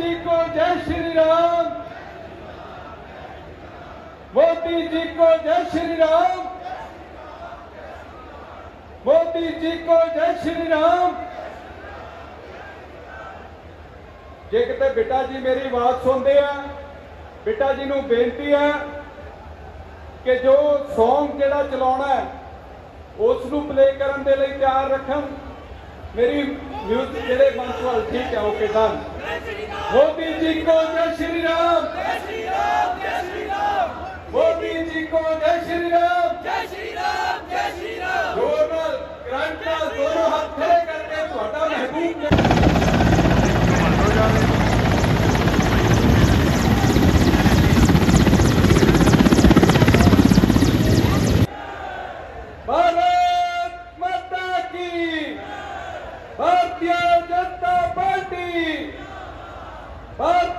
जी को जय श्री राम मोदी जी को जय श्री राम मोदी जी को जय श्री राम ਜੇ ਕਿਤੇ ਬੇਟਾ ਜੀ ਮੇਰੀ ਆਵਾਜ਼ ਸੁਣਦੇ ਆ, ਬੇਟਾ ਜੀ ਨੂੰ ਬੇਨਤੀ ਹੈ ਕਿ ਜੋ Song ਜਿਹੜਾ ਚਲਾਉਣਾ ਹੈ ਉਸ ਨੂੰ ਪਲੇ ਕਰਨ ਦੇ ਲਈ ਤਿਆਰ ਰੱਖਣ। ਮੇਰੀ ਮਿਊਜ਼ਿਕ ਜਿਹੜੇ ਬੰਦ ਠੀਕ ਹੈ ਓਕੇ मोदी जी को जय श्री राम जय श्री राम जय श्री राम मोदी जी को जय श्री राम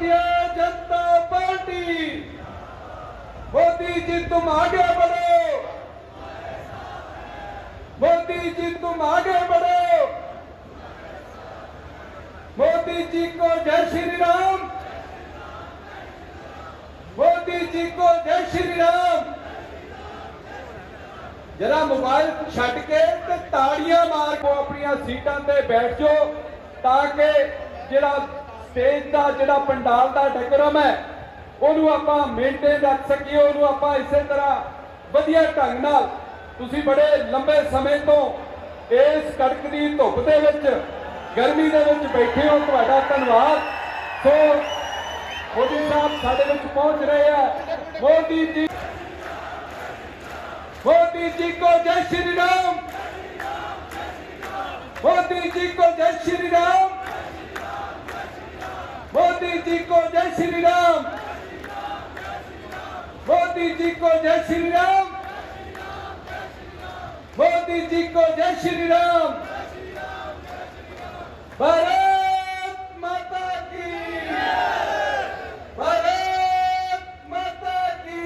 भारतीय जनता पार्टी मोदी जी तुम आगे बढ़ो मोदी जी तुम आगे बढ़ो मोदी जी को जय श्री राम मोदी जी को जय श्री राम ਜਰਾ ਮੋਬਾਈਲ ਛੱਡ ਕੇ ਤੇ ਤਾੜੀਆਂ ਮਾਰ ਕੇ ਆਪਣੀਆਂ ਸੀਟਾਂ ਤੇ ਬੈਠ ਜਾਓ ਤਾਂ ਕਿ ਜਿਹੜਾ ਸਟੇਜ ਦਾ ਜਿਹੜਾ ਪੰਡਾਲ ਦਾ ਡੈਕੋਰਮ ਹੈ, ਉਹਨੂੰ ਆਪਾਂ ਮੇਨਟੇਨ ਰੱਖ ਸਕੀਏ, ਉਹਨੂੰ ਆਪਾਂ ਇਸੇ ਤਰ੍ਹਾਂ ਵਧੀਆ ਢੰਗ ਨਾਲ। ਤੁਸੀਂ ਬੜੇ ਲੰਬੇ ਸਮੇਂ ਤੋਂ ਇਸ ਕੜਕ ਦੀ ਧੁੱਪ ਦੇ ਵਿੱਚ, ਗਰਮੀ ਦੇ ਵਿੱਚ ਬੈਠੇ ਹੋ, ਤੁਹਾਡਾ ਧੰਨਵਾਦ। ਸੋ, ਮੋਦੀ ਸਾਹਿਬ ਸਾਡੇ ਵਿੱਚ ਪਹੁੰਚ ਰਹੇ ਆ। ਮੋਦੀ ਜੀ ਮੋਦੀ ਜੀ ਕੋ ਜੈ ਸ਼੍ਰੀ ਰਾਮ। ਮੋਦੀ ਜੀ ਕੋ ਜੈ ਸ਼੍ਰੀ ਰਾਮ। मोदी जी को जय श्री राम मोदी जी को जय श्री राम मोदी जी को जय श्री राम भारत माता की भारत माता की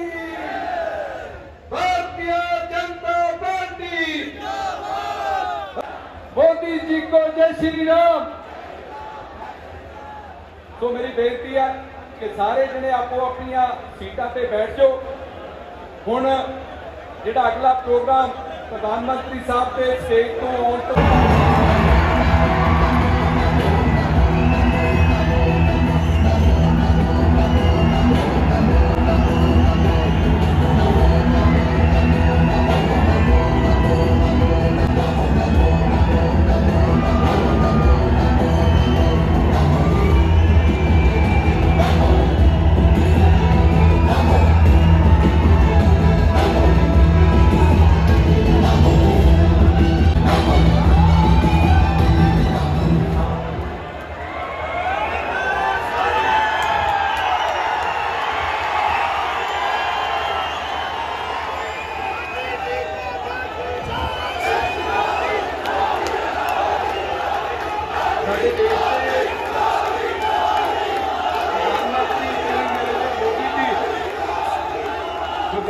भारतीय जनता पार्टी मोदी जी को जय श्री राम ਸੋ ਮੇਰੀ ਬੇਨਤੀ ਹੈ ਕਿ ਸਾਰੇ ਜਣੇ ਆਪੋ ਆਪਣੀਆਂ ਸੀਟਾਂ ਤੇ ਬੈਠ ਜਾਓ। ਹੁਣ ਜਿਹੜਾ ਅਗਲਾ ਪ੍ਰੋਗਰਾਮ ਪ੍ਰਧਾਨ ਮੰਤਰੀ ਸਾਹਿਬ ਦੇ ਸਟੇਜ ਤੋਂ ਆਉਣ ਤੋਂ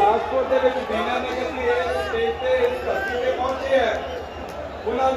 ਗੁਰਦਾਸਪੁਰ ਦੇ ਵਿੱਚ ਦੀਨਾਨਗਰ ਦੀ ਇਸ ਸਟੇਜ ਤੇ ਇਸ ਧਰਤੀ ਤੇ ਪਹੁੰਚੇ ਹੈ। ਉਹਨਾਂ ਦਾ